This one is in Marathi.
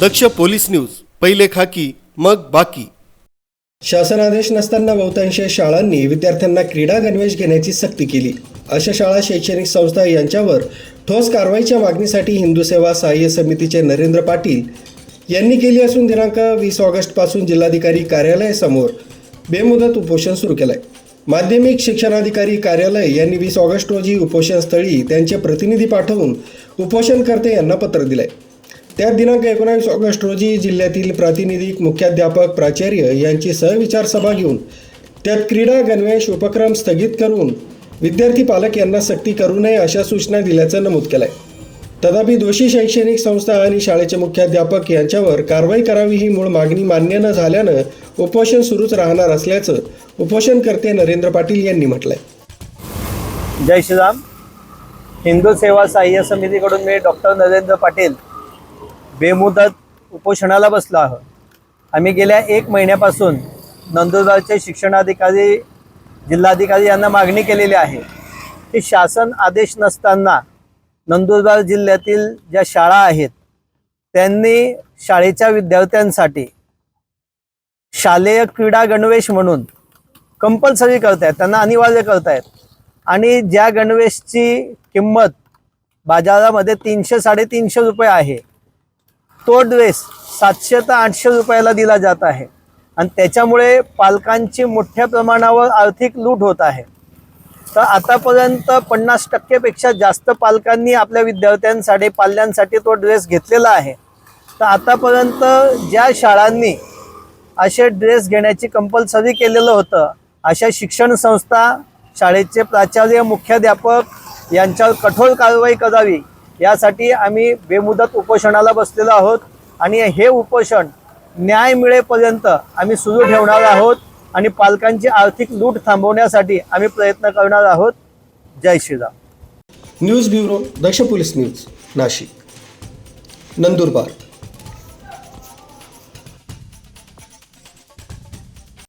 दक्ष पोलीस न्यूज पहिले खाकी मग बाकी. शासन आदेश नसताना बहुतांश शाळांनी विद्यार्थ्यांना क्रीडा गणवेश घेण्याची सक्ती केली. अशा शाळा शैक्षणिक संस्था यांच्यावर ठोस कारवाईच्या मागणीसाठी हिंदू सेवा सहाय्य समितीचे नरेंद्र पाटील यांनी केली असून दिनांक वीस ऑगस्टपासून जिल्हाधिकारी कार्यालयासमोर बेमुदत उपोषण सुरू केलंय. माध्यमिक शिक्षणाधिकारी कार्यालय यांनी वीस ऑगस्ट रोजी उपोषणस्थळी त्यांचे प्रतिनिधी पाठवून उपोषणकर्ते यांना पत्र दिलंय. त्यात दिनांक एकोणावीस ऑगस्ट रोजी जिल्ह्यातील प्रातिनिधिक मुख्याध्यापक प्राचार्य यांची सहविचार सभा घेऊन त्यात क्रीडा गणवेश उपक्रम स्थगित करून विद्यार्थी पालक यांना सक्ती करू नये अशा सूचना दिल्याचं नमूद केलंय. तथापि दोषी शैक्षणिक संस्था आणि शाळेचे मुख्याध्यापक यांच्यावर कारवाई करावी ही मूळ मागणी मान्य न झाल्यानं उपोषण सुरूच राहणार असल्याचं उपोषणकर्ते नरेंद्र पाटील यांनी म्हटलंय. जय श्रीराम. हिंदू सेवा सहाय्य समितीकडून मी डॉक्टर नरेंद्र पाटील बेमुदत उपोषणाला बसलो आहोत. आम्ही गेल्या एक महिन्यापासून नंदुरबारचे शिक्षणाधिकारी जिल्हाधिकारी यांना मागणी केलेली आहे की शासन आदेश नसताना नंदुरबार जिल्ह्यातील ज्या शाळा आहेत त्यांनी शाळेच्या विद्यार्थ्यांसाठी शालेय क्रीडा गणवेश म्हणून कंपल्सरी करतायत त्यांना अनिवार्य करतायत. आणि ज्या गणवेशची किंमत बाजारामध्ये तीनशे साडेतीनशे रुपये आहे तो ड्रेस सातशे ते आठशे रुपयाला दिला जात आहे. आणि त्याच्यामुळे पालकांची मोठ्या प्रमाणावर आर्थिक लूट होत आहे. तर आतापर्यंत पन्नास टक्केपेक्षा जास्त पालकांनी आपल्या विद्यार्थ्यांसाठी पाल्यांसाठी तो ड्रेस घेतलेला आहे. तर आतापर्यंत ज्या शाळांनी असे ड्रेस घेण्याची कंपल्सरी केलेलं होतं अशा शिक्षण संस्था शाळेचे प्राचार्य मुख्याध्यापक यांच्यावर कठोर कारवाई करावी. यासाठी आम्ही बेमुदत उपोषणाला बसलेलो आहोत आणि हे उपोषण न्याय मिळेपर्यंत आम्ही सुरू ठेवणार आहोत आणि पालकांची आर्थिक लूट थांबवण्यासाठी आम्ही प्रयत्न करणार आहोत. जय Shriram. News bureau Daksh police news Nashik. Nandurbar.